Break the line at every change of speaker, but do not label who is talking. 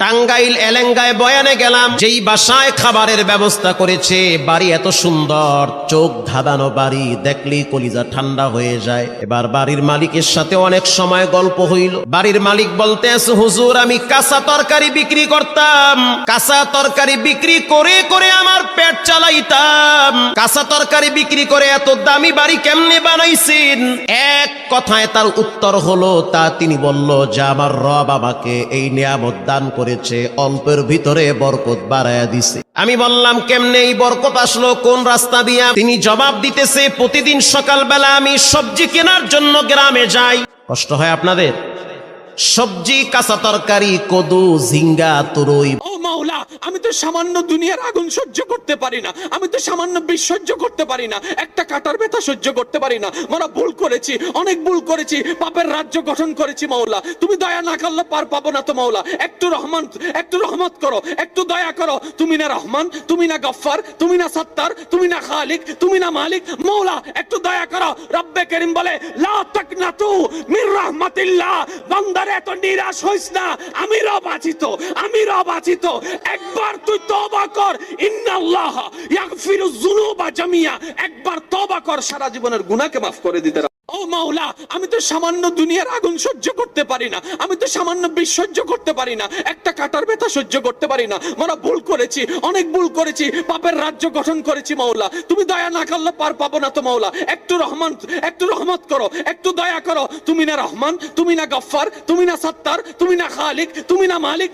টাঙ্গাইল এলেঙ্গায় বয়ানে গেলাম, যেই বাসায় খাবারের ব্যবস্থা করেছে, বাড়ি এত সুন্দর, চোখ ধাঁধানো বাড়ি, দেখলেই কলিজা ঠান্ডা হয়ে যায়। এবার বাড়ির মালিকের সাথে অনেক সময় গল্প হইল। বাড়ির মালিক বলতে হুজুর, আমি কাঁচা তরকারি বিক্রি করতাম। কাঁচা তরকারি বিক্রি করে করে আমার পেট চালাইতাম, কাঁচা তরকারি বিক্রি করে এত দামি বাড়ি কেমনে বানাইছেন? এক কথায় তার উত্তর হলো, তা তিনি বলল, যে আমার রব আমাকে এই নিয়ামত দান করেছে, অল্পের ভিতরে বরকত বাড়ায়া দিছে। আমি বললাম, কেমনে এই বরকত আসলো? কোন রাস্তা দিয়া? তিনি জবাব দিতেছে, প্রতিদিন সকালবেলা আমি সবজি কেনার জন্য গ্রামে যাই। কষ্ট হয় আপনাদের? সবজি, কাঁচা তরকারি, কদু, ঝিঙ্গা, তুরই।
মাওলা, আমি তো সামান্য দুনিয়ার আগুন সহ্য করতে পারি না। আমি তো সামান্য বিষ সহ্য করতে পারি না। একটা কাটার ব্যথা সহ্য করতে পারি না। মারা ভুল করেছি, অনেক ভুল করেছি। পাপের রাজ্য গঠন করেছি মাওলা। তুমি দয়া না করলে পার পাবো না তো মাওলা। একটু রহমান, একটু রহমত করো, একটু দয়া করো। তুমি না রহমান, তুমি না গফফার, তুমি না সত্তার, তুমি না খালিক, তুমি না মালিক। মাওলা, একটু দয়া করো। রব্বে করিম বলে, লা তাকনাতু মির রাহমাতিল্লাহ। বান্দারে, এত নিরাশ হইস না। আমি রব আছি তো, আমি রব আছি তো। একবার তুই তওবা কর, ইন্নাল্লাহ ইয়াগফিরু যুনুবা জামিয়া। একবার তওবা কর, সারা জীবনের গুনাহকে মাফ করে দিতে ও মাওলা, আমি তো সামান্য দুনিয়ার আগুন সহ্য করতে পারি না। আমি তো সামান্য বিষ সহ্য করতে পারি না। একটা কাটার ব্যথা সহ্য করতে পারি না। মারা ভুল করেছি, অনেক ভুল করেছি, পাপের রাজ্য গঠন করেছি মাওলা। তুমি দয়া না করলে পার পাবো না তো মাওলা। একটু রহমান, একটু রহমত করো, একটু দয়া করো। তুমি না রহমান, তুমি না গফফার, তুমি না সত্তার, তুমি না খালিক, তুমি না মালিক।